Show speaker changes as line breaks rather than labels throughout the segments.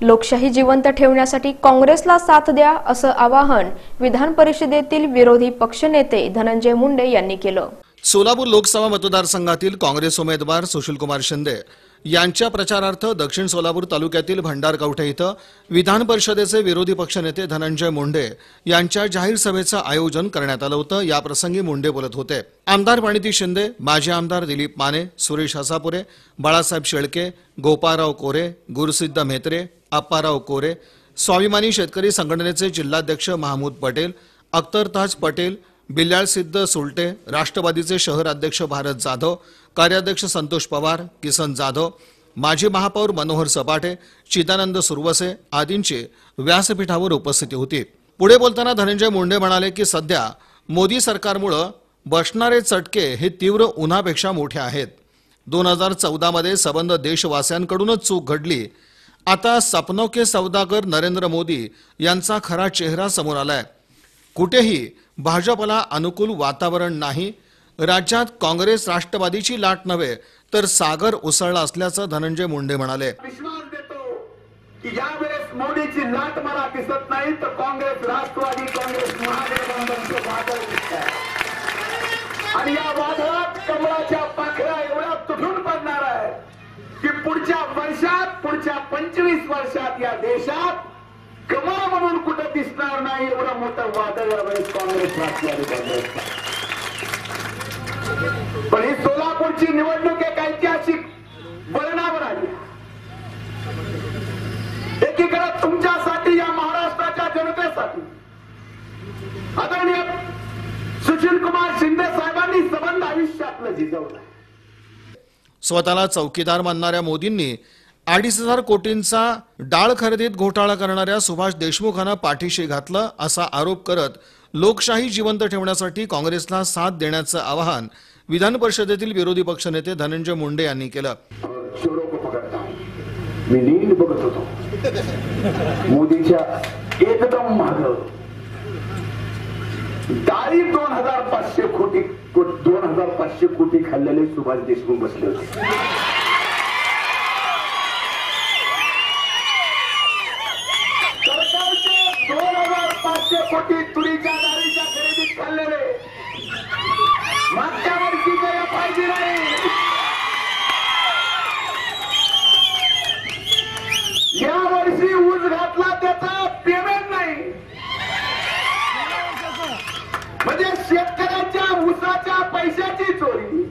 लोकशाही जिवंत ठेवण्यासाठी काँग्रेसला साथ द्या असं आवाहन विधान परिषदेतील विरोधी पक्षनेते धनंजय मुंडे यांनी केलं.
सोलापूर लोकसभा मतदारसंघातील काँग्रेस उमेदवार सुशीलकुमार शिंदे यांच्या प्रचारार्थ दक्षिण सोलापूर तालुक्यातील भंडारकवठे इथं विधान परिषदेचे विरोधी पक्षनेते धनंजय मुंडे यांच्या जाहीर सभेचं आयोजन करण्यात आलं होतं. याप्रसंगी मुंडे बोलत होते. आमदार प्रणिती शिंदे माजी आमदार दिलीप माने सुरेश हसापुरे बाळासाहेब शेळके गोपाराव कोरे गुरुसिद्ध म्हेत्रे आप्पाराव कोरे स्वाभिमानी शेतकरी संघटनेचे जिल्हाध्यक्ष महमूद पटेल अख्तर ताज पटेल बिल्याळ सिद्ध सुलटे राष्ट्रवादीचे शहर अध्यक्ष भारत जाधव कार्याध्यक्ष संतोष पवार किसन जाधव माजी महापौर मनोहर सपाटे चिदानंद सुरवसे आदींची व्यासपीठावर उपस्थिती होती. पुढे बोलताना धनंजय मुंडे म्हणाले की सध्या मोदी सरकारमुळं बसणारे चटके हे तीव्र उन्हापेक्षा मोठे आहेत. दोन हजार चौदामध्ये सबंध देशवासियांकडूनच चूक घडली. आता सपनो के सौदागर नरेंद्र मोदी यांचा खरा चेहरा समोर आलाय. कुठेही भाजपला अनुकूल वातावरण नाही. राज्यात काँग्रेस राष्ट्रवादीची लाट नव्हे तर सागर उसळला असल्याचं धनंजय मुंडे म्हणाले.
विश्वास देतो की मोदीची लाट मला दिसत नाही तर काँग्रेस राष्ट्रवादी काँग्रेस महागठबंधनचं वादळ दिसत आणि या वादळात कमळाच्या पाखऱ्या एवढ्या तुटून पडणार आहे की पुढच्या वर्षात पुढच्या पंचवीस वर्षात या देशात कमळ म्हणून दिसणार नाही. एवढं मोठं वादळ यावेळेस काँग्रेस राष्ट्रवादी काँग्रेसचा. पण ही सोलापूरची निवडणूक एक ऐतिहासिक वळणावर आली. एकीकडे तुमच्यासाठी या महाराष्ट्राच्या जनतेसाठी. आदरणीय सुशील कुमार शिंदे साहेबांनी सबंध आयुष्य झिजवलं
स्वतःला चौकीदार मानणाऱ्या मोदींनी अडीच हजार कोटींचा डाळ खरेदीत घोटाळा करणाऱ्या सुभाष देशमुखांना पाठीशी घातलं असा आरोप करत लोकशाही जिवंत ठेवण्यासाठी काँग्रेसला साथ देण्याचं आवाहन विधान परिषदेतील विरोधी पक्षनेते धनंजय मुंडे यांनी केलं.
मी नीट बघत होतो. मोदीच्या एकदम माग डाळी दोन हजार पाचशे कोटी दोन हजार पाचशे कोटी खाल्लेले सुभाष देशमुख बसले होते सरकारचे दोन हजार पाचशे कोटी तुरीच्या डाळीच्या खरेदीत खाल्लेले मागच्या एफ आय डी नाही. या वर्षी ऊस घातला त्याचा पेमेंट नाही. म्हणजे शेतकऱ्यांच्या ऊसाच्या पैशाची चोरी.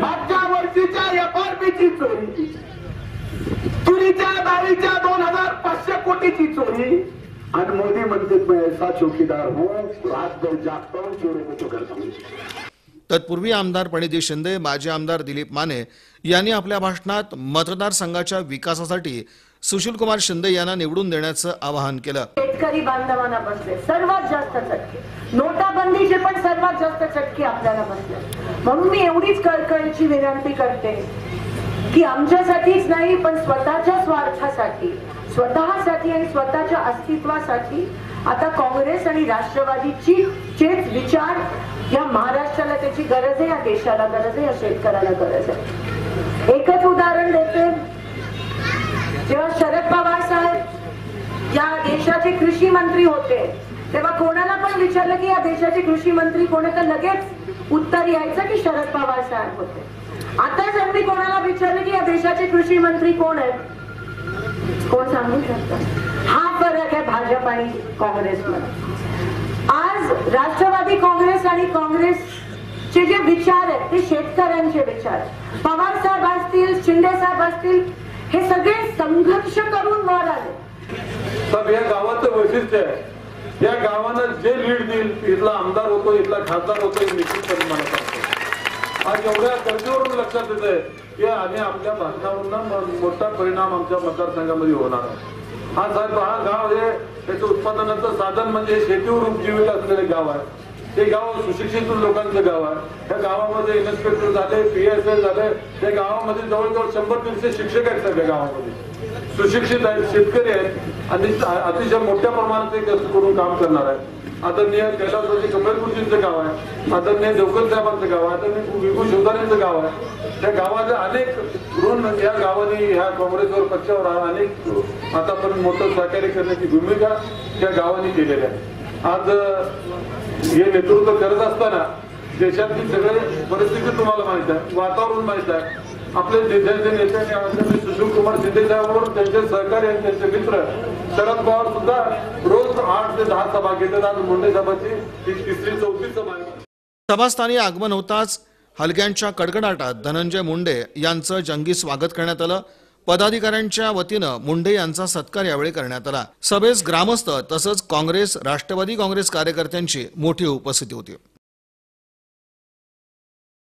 मागच्या वर्षीच्या एफआरपीची चोरी. तुरीच्या डाळीच्या दोन हजार पाचशे कोटीची चोरी. आणि मोदी म्हणते मैं ऐसा चौकीदार हूँ रात भर जागता हूँ चोरों को पकड़ता हूँ.
तत्पूर्वी आमदार प्रणिती शिंदे माजी आमदार दिलीप माने यांनी आपल्या भाषणात मतदारसंघाच्या विकासासाठी सुशीलकुमार शिंदे यांना निवडून देण्याचं आवाहन केलं.
शेतकरी बांधवांना बसले सर्वात जास्त चटके. नोटाबंदीचे पण सर्वात जास्त चटके आपल्याला बसले. म्हणून मी एवढीच कळकळीची विनंती करते की आमच्यासाठीच नाही पण स्वतःच्या स्वार्थासाठी स्वतःसाठी आणि स्वतःच्या अस्तित्वासाठी आता काँग्रेस आणि राष्ट्रवादीची चेच विचार या महाराष्ट्राला त्याची गरज आहे या देशाला गरज आहे या शेतकऱ्याला गरज आहे. एकच उदाहरण देते. जेव्हा शरद पवार साहेब या देशाचे कृषी मंत्री होते तेव्हा कोणाला पण विचारलं की या देशाचे कृषी मंत्री कोण तर लगेच उत्तर यायचं की शरद पवार साहेब होते. आता जर मी कोणाला विचारलं की या देशाचे कृषी मंत्री कोण आहेत कोण सांगू शकतं? हा फरक आहे भाजप आणि काँग्रेसमध्ये. आज राष्ट्रवादी काँग्रेस आणि काँग्रेसचे जे विचार आहेत ते शेतकऱ्यांचे विचार आहेत. पवार साहेब असतील शिंदे साहेब असतील हे सगळे संघर्ष करून वर आले.
तर या गावाचं वैशिष्ट्य आहे. या गावानं जे लीड देईल इथला आमदार होतो इथला खासदार होतो हे निश्चितपणे मला सांगतो आज एवढ्या गर्दीवरून लक्षात येत आहे की आणि आपल्या भाषणावरून मोठा परिणाम आमच्या मतदारसंघामध्ये होणार आहे. हा साहेब हा गाव हे त्याचं उत्पादनाचं साधन म्हणजे शेतीवर उपजीवित असलेले गाव आहे. ते गाव सुशिक्षित लोकांचं गाव आहे. त्या गावामध्ये इन्स्पेक्टर झाले पी एस एल झाले त्या गावामध्ये जवळजवळ शंभर दीडशे शिक्षक आहेत सगळ्या गावामध्ये. सुशिक्षित आहेत शेतकरी आहेत आणि अतिशय मोठ्या प्रमाणात ते करून काम करणार आहे आदरणीय कैलासवासी कमलकुर्जींचं गाव आहे. आदरणीय देवकर साहेबांचं गाव आहे. आदरणीय विभू शिवदारेंचं गाव आहे. त्या गावाचे अनेक ऋण या गावाने ह्या काँग्रेसवर पक्षावर अनेक आतापर्यंत मोठं सहकार्य करण्याची भूमिका त्या गावाने केलेली आहे. आज हे नेतृत्व करत असताना देशातली सगळे परिस्थिती तुम्हाला माहीत आहे. वातावरण माहीत आहे. आपले देशाचे नेते आणि सुशील कुमार शिंदे साहेबांवर त्यांचे सहकारी आणि त्यांचे मित्र शरद पवार सुद्धा रोज ते दहा सभा घेतात आज मुंडे ही तिसरी चौथी सभा आहे.
सभास्थानी आगमन होताच हलक्यांच्या कडकडाटात धनंजय मुंडे यांचं जंगी स्वागत करण्यात आलं. पदाधिकाऱ्यांच्या वतीनं मुंडे यांचा सत्कार यावेळी करण्यात आला. सभेस ग्रामस्थ तसंच काँग्रेस राष्ट्रवादी काँग्रेस कार्यकर्त्यांची मोठी उपस्थिती होती.